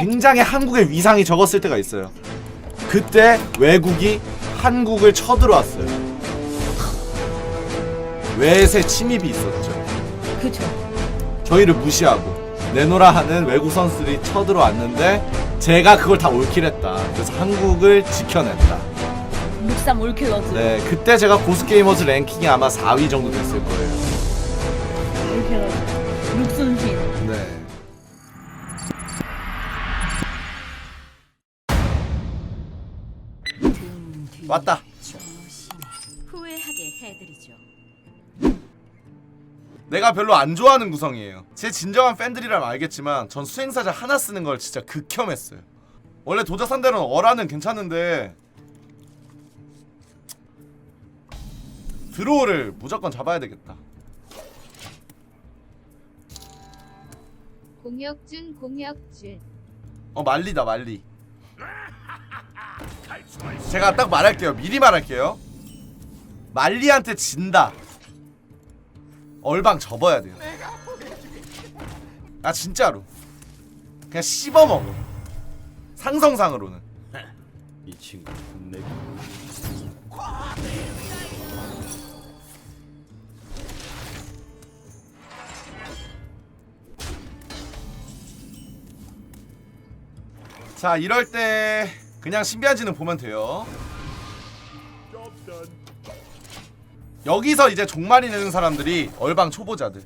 굉장히 한국의 위상이 적었을 때가 있어요. 그때 외국이 한국을 쳐들어왔어요. 외세 침입이 있었죠. 그죠. 저희를 무시하고 내노라 하는 외국 선수들이 쳐들어왔는데 제가 그걸 다 올킬했다. 그래서 한국을 지켜냈다. 63 올킬러즈. 네, 그때 제가 고스 게이머즈 랭킹이 아마 4위 정도 됐을 거예요. 올킬러즈. 룩순신. 네. 왔다. 후회하게 해드리죠. 내가 별로 안 좋아하는 구성이에요. 제 진정한 팬들이라면 알겠지만 전 수행사자 하나 쓰는 걸 진짜 극혐했어요. 원래 도적 상대로는 어라는 괜찮은데 드로우를 무조건 잡아야 되겠다. 공혁준 공혁준 어 말리다 말리. 제가 딱 말할게요. 미리 말할게요. 말리한테 진다. 얼방 접어야 돼요. 아 진짜로. 그냥 씹어 먹어. 상성상으로는. 이 친구 내 자 이럴 때 그냥 신비한지는 보면 돼요. 여기서 이제 종말이 되는 사람들이 얼방 초보자들.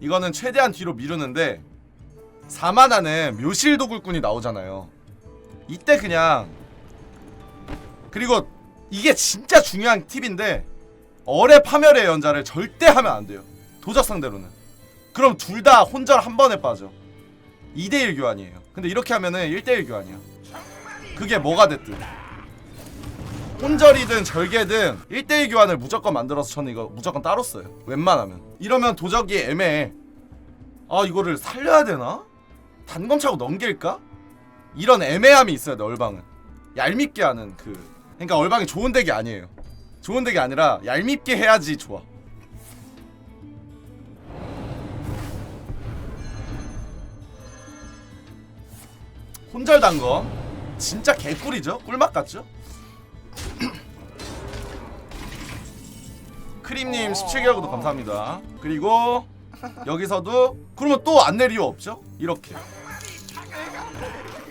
이거는 최대한 뒤로 미루는데 4만화는 묘실 도굴꾼이 나오잖아요. 이때 그냥 그리고 이게 진짜 중요한 팁인데 어뢰 파멸의 연자를 절대 하면 안 돼요. 도적 상대로는. 그럼 둘 다 혼절 한 번에 빠져. 2대1 교환이에요. 근데 이렇게 하면은 1대1 교환이야. 그게 뭐가 됐든. 혼절이든 절개든 1대1 교환을 무조건 만들어서 저는 이거 무조건 따로 써요. 웬만하면. 이러면 도적이 애매해. 아, 이거를 살려야 되나? 단검 차고 넘길까? 이런 애매함이 있어야 돼, 얼방은. 얄밉게 하는 그. 그러니까 얼방이 좋은 덱이 아니에요. 좋은 덱이 아니라 얄밉게 해야지 좋아. 혼절 단검 진짜 개꿀이죠? 꿀맛 같죠? 크림님 17개월 구독 감사합니다. 그리고 여기서도 그러면 또안 이유 없죠? 이렇게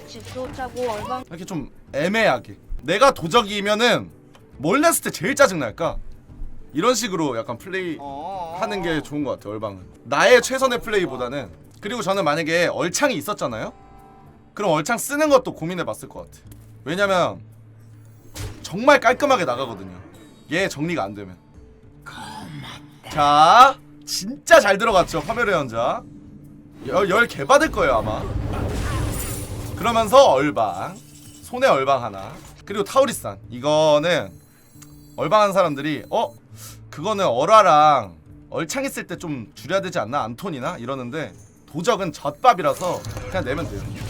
집도 짜고 얼방 이렇게 좀 애매하게 내가 도적이면은 뭘 냈을 때 제일 짜증 날까? 이런 식으로 약간 플레이 하는 게 좋은 것 같아요 얼방은 나의 최선의 플레이보다는 그리고 저는 만약에 얼창이 있었잖아요 그럼 얼창 쓰는 것도 고민해봤을 것 같아. 왜냐면 정말 깔끔하게 나가거든요. 얘 정리가 안 되면. 자 진짜 잘 들어갔죠 파멸의 연자. 열, 열 개받을 거예요 아마. 그러면서 얼방. 손에 얼방 하나. 그리고 타우리산. 이거는 얼방한 사람들이 어? 그거는 얼화랑 얼창 있을 때 좀 줄여야 되지 않나? 안톤이나? 이러는데 도적은 젖밥이라서 그냥 내면 돼요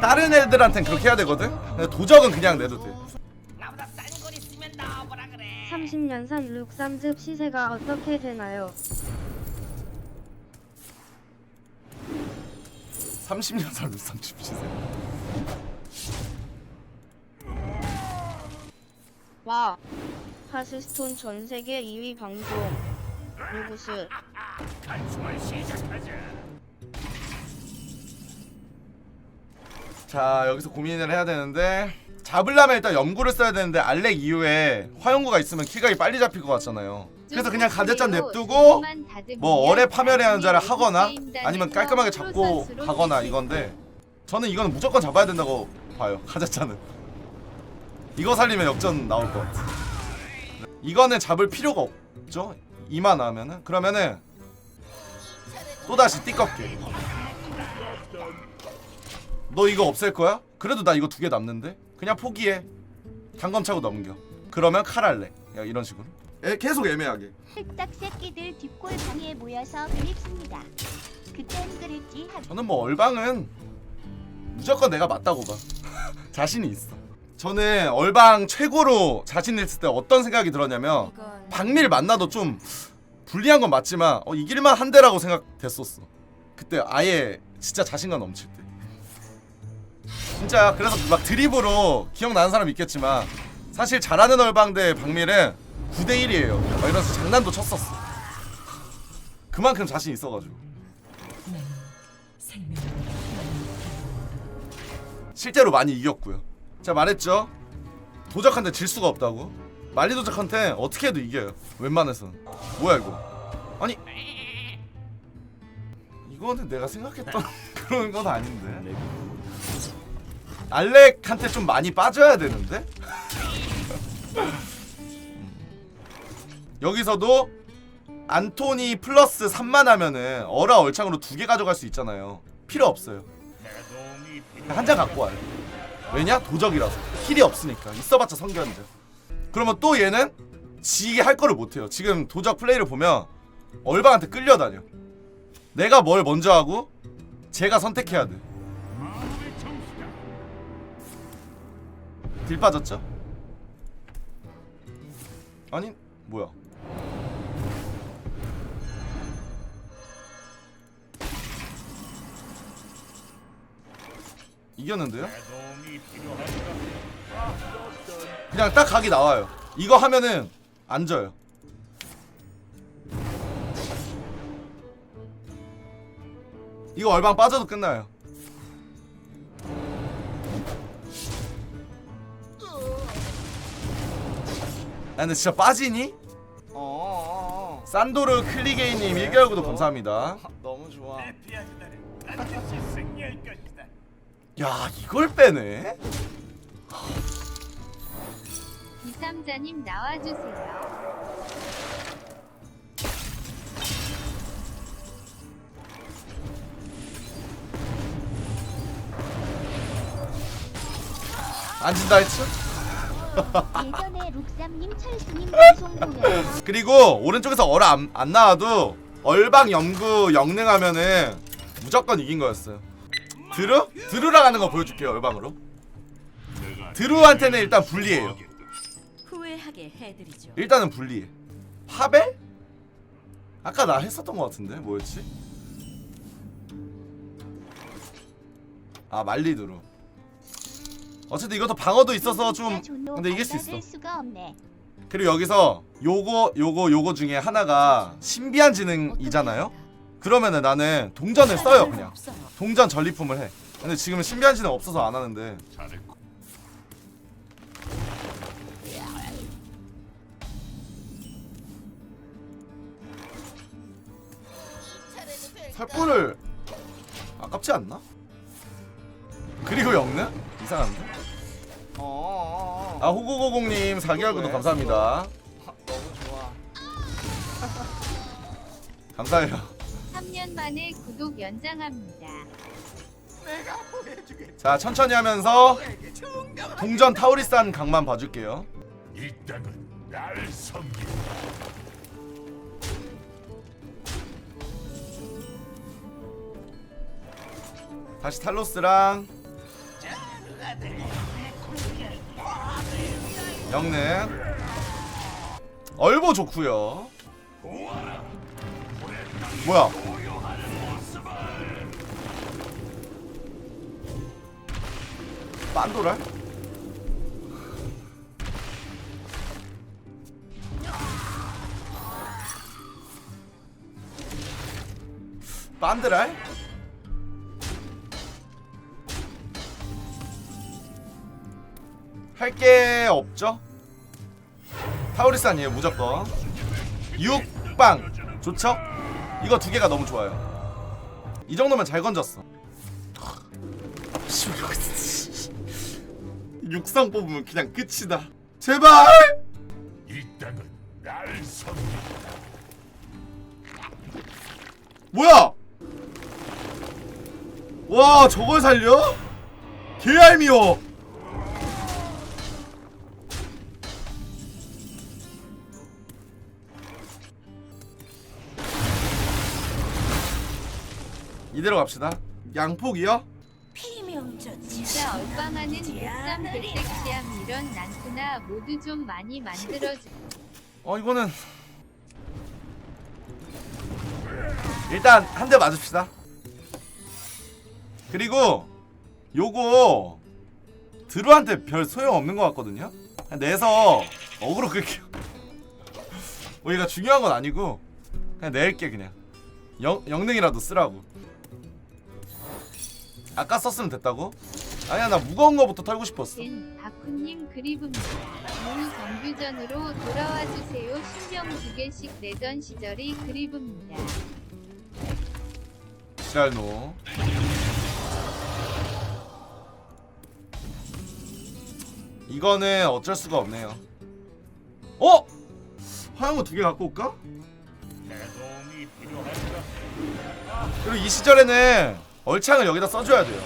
다른 애들한텐 그렇게 해야 되거든? 근데 도적은 그냥 내도 돼. 30년산 룩삼즙 시세가 어떻게 되나요? 30년 살로 30시세. 와. 하스스톤 전 세계 2위 방송. 누구스 자 여기서 고민을 해야 되는데 잡으려면 일단 염구를 써야 되는데 알렉 이후에 화염구가 있으면 킬각이 빨리 잡힐 것 같잖아요. 그래서 그냥 가제짠 냅두고 뭐 어뢰 파멸의 연자를 하거나 아니면 깔끔하게 잡고 가거나 이건데 저는 이거는 무조건 잡아야 된다고 봐요 가자짜는 이거 살리면 역전 나올 것 같아 이거는 잡을 필요가 없죠? 이만 하면은? 그러면은 또다시 띠껍게 너 이거 없앨 거야? 그래도 나 이거 두 개 남는데 그냥 포기해 단검 차고 넘겨 그러면 칼 할래 야 이런 식으로 애, 계속 애매하게 딱 새끼들 뒷골 방에 모여서 그립습니다. 그땐 그랬지 하 저는 뭐 얼방은 무조건 내가 맞다고 봐. 자신이 있어. 저는 얼방 최고로 자신 있을 때 어떤 생각이 들었냐면 박밀 만나도 좀 불리한 건 맞지만 어, 이길만 한데라고 생각됐었어. 그때 아예 진짜 자신감 넘칠 때. 진짜 그래서 막 드립으로 기억나는 사람 있겠지만 사실 잘하는 얼방대 박밀은 9대 1이에요. 막 이러면서 장난도 쳤었어. 그만큼 자신 있어가지고. 실제로 많이 이겼고요. 제가 말했죠. 도적한테 질 수가 없다고. 말리 도적한테 어떻게 해도 이겨요. 웬만해서는. 뭐야 이거? 아니 이거는 내가 생각했던 그런 건 아닌데. 알렉한테 좀 많이 빠져야 되는데. 음. 여기서도 안토니 플러스 3만 하면은 어라 얼창으로 두 개 가져갈 수 있잖아요. 필요 없어요. 한 장 갖고 와요. 왜냐? 도적이라서. 힐이 없으니까. 있어봤자 성견제. 그러면 또 얘는 지게 할 거를 못해요. 지금 도적 플레이를 보면 얼방한테 끌려다녀. 내가 뭘 먼저 하고 제가 선택해야 돼. 딜 빠졌죠? 아니 뭐야? 이겼는데요? 그냥 딱 각이 나와요. 이거 하면은 안 져요. 이거 얼방 빠져도 끝나요. 근데 진짜 빠지니? 어, 산도르 클리게이님 1개월 구독 감사합니다. 너무 좋아. 야 이걸 빼네? 이삼자님 나와주세요. 안 진다 했죠? 예전에 룩삼님 철수님 방송 보면 그리고 오른쪽에서 얼어 안, 안 나와도 얼방 염구 영능하면은 무조건 이긴 거였어요. 드루? 드루랑 하는 거 보여줄게요 얼방으로. 드루한테는 일단 불리해요. 후회하게 해드리죠. 일단은 불리해. 파벨? 아까 나 했었던 거 같은데 뭐였지? 아 말리드루. 어쨌든 이것도 방어도 있어서 좀 근데 이길 수 있어. 그리고 여기서 요거 요거 요거 중에 하나가 신비한 지능이잖아요. 그러면은 나는 동전을 써요 그냥. 동전 전리품을 해. 근데 지금은 신비한 지능 없어서 안 하는데. 살포를 아깝지 않나? 그리고 영는 이상한데? 어. 아 호구고공님 4개월 구독 감사합니다. 너무 좋아. 감사해요. 3년 만에 구독 연장합니다. 자 천천히 하면서 동전 타우리산 각만 봐줄게요. 이 땅은 날 섬기. 다시 탈로스랑 영능 얼보 좋구요. 뭐야? 빤도랄? 빤드랄? 할 게 없죠? 타우리산이에요 무조건 육빵 좋죠? 이거 두 개가 너무 좋아요 이 정도면 잘 건졌어. 육상 뽑으면 그냥 끝이다 제발 이 땅은 날 섬기. 뭐야 와 저걸 살려? 개얄미워 이대로 갑시다 양폭이요? 피명조치. 진짜 얼빵하는 백삼 백색시암 이런 난투나 모두 좀 많이 만들어주. 어 이거는 일단 한 대 맞읍시다 그리고 요거 드루한테 별 소용 없는 것 같거든요 그냥 내서 어그로 끌게요 뭐 얘가 중요한 건 아니고 그냥 낼게 그냥 영, 영능이라도 쓰라고 아까 썼으면 됐다고? 아니야 나 무거운 거부터 털고 싶었어 엔 바쿠님 그리브입니다. 무 정규전으로 돌아와 주세요. 신경 두 개씩 내던 시절이 그리브입니다. 지랄노 이거는 어쩔 수가 없네요 어? 화영우 두개 갖고 올까? 그리고 이 시절에는 얼창을 여기다 써줘야 돼요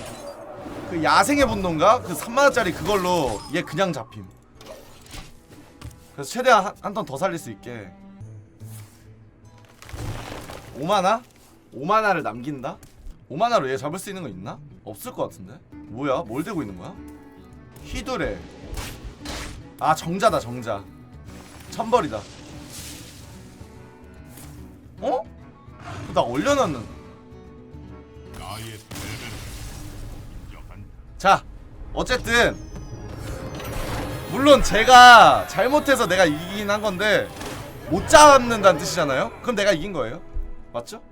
그 야생의 분노인가? 그 3만원짜리 그걸로 얘 그냥 잡힘 그래서 최대한 한 턴 더 살릴 수 있게 5만화? 5만화를 남긴다? 5만화로 얘 잡을 수 있는 거 있나? 없을 것 같은데? 뭐야? 뭘 대고 있는 거야? 휘두레 아 정자다 정자 천벌이다 어? 나 올려놨는 자 어쨌든 물론 제가 잘못해서 내가 이기긴 한 건데 못 잡는다는 뜻이잖아요 그럼 내가 이긴 거예요 맞죠?